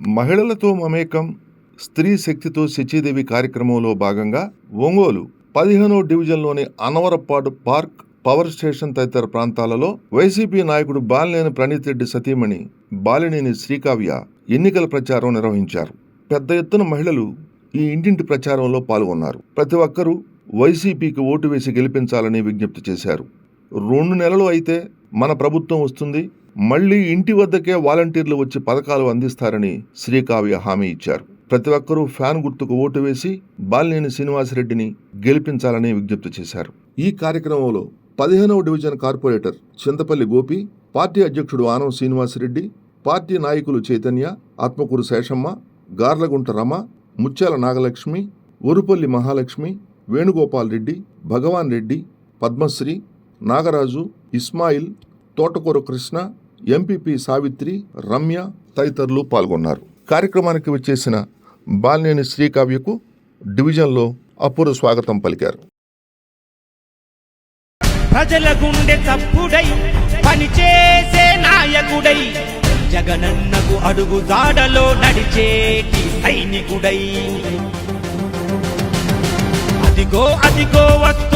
మహిళలతో మమేకం స్త్రీ శక్తితో శచీదేవి కార్యక్రమంలో భాగంగా ఒంగోలు పదిహేనో డివిజన్లోని అనవరపాడు పార్క్ పవర్ స్టేషన్ తదితర ప్రాంతాలలో వైసీపీ నాయకుడు బాలినేని ప్రణీత్ రెడ్డి సతీమణి బాలినేని శ్రీకావ్య ఎన్నికల ప్రచారం నిర్వహించారు. పెద్ద ఎత్తున మహిళలు ఈ ఇంటింటి ప్రచారంలో పాల్గొన్నారు. ప్రతి ఒక్కరూ వైసీపీకి ఓటు వేసి గెలిపించాలని విజ్ఞప్తి చేశారు. రెండు నెలలు అయితే మన ప్రభుత్వం వస్తుంది మళ్ళీ ఇంటి వద్దకే వాలంటీర్లు వచ్చి పథకాలు అందిస్తారని శ్రీకావ్య హామీ ఇచ్చారు. ప్రతి ఒక్కరూ ఫ్యాన్ గుర్తుకు ఓటు వేసి బాలినేని శ్రీనివాసరెడ్డిని గెలిపించాలని విజ్ఞప్తి చేశారు. ఈ కార్యక్రమంలో పదిహేనవ division corporator Chintapalli Gopi party అధ్యక్షుడు ఆనం శ్రీనివాసరెడ్డి పార్టీ నాయకులు చైతన్య ఆత్మకూరు శేషమ్మ గార్లగుంట రమ ముత్యాల నాగలక్ష్మి ఉరుపల్లి మహాలక్ష్మి వేణుగోపాల్ రెడ్డి భగవాన్ రెడ్డి పద్మశ్రీ నాగరాజు ఇస్మాయిల్ తోటకూర కృష్ణ ఎంపీపీ సావిత్రి రమ్య తదితరులు పాల్గొన్నారు. కార్యక్రమానికి వచ్చేసిన బాలినేని శ్రీకావ్యకు డివిజన్లో అపూర్వ స్వాగతం పలికారు. ప్రజల గుండె చప్పుడై పనిచేసే నాయకుడై జగనన్నకు అడుగు దాడలో నడిచేటి సైనికుడై. అదిగో అదిగో వస్తు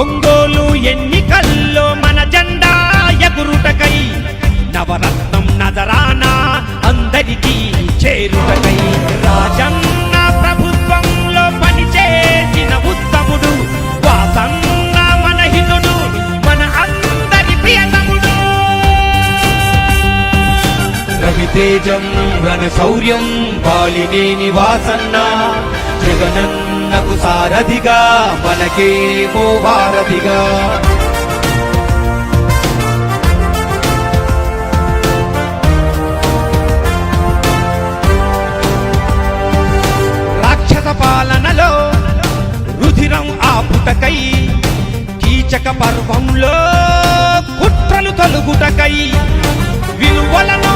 ఒంగోలు ఎన్నికల్లో మన జెండా ఎగురుటకై నవరత్నం నజరానా అందరికీ చేరుటకై. రాజన్న ప్రభుత్వంలో పనిచేసిన ఉత్తముడు వాసన్న మన హితుడు మన అందరి ప్రియతముడు. రవితేజం రణ శౌర్యం బాలినేని వాసన్న మనకు సారథిగా మనకేమో భారతిగా. రాక్షస పాలనలో రుధిరం ఆపుటకై కీచక పర్వంలో కుట్రలు తలుగుటకై విలువలను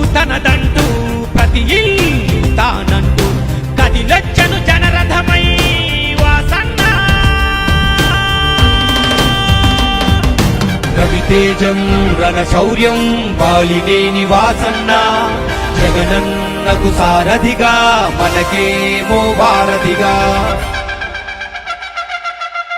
తనదంటూ ప్రతి తానంటూ కదిలొచ్చను జనరథమై వాసన్న. రవితేజం రణశౌర్యం బాలినేని వాసన్న జగనన్నకు సారథిగా మనకేమో భారతిగా.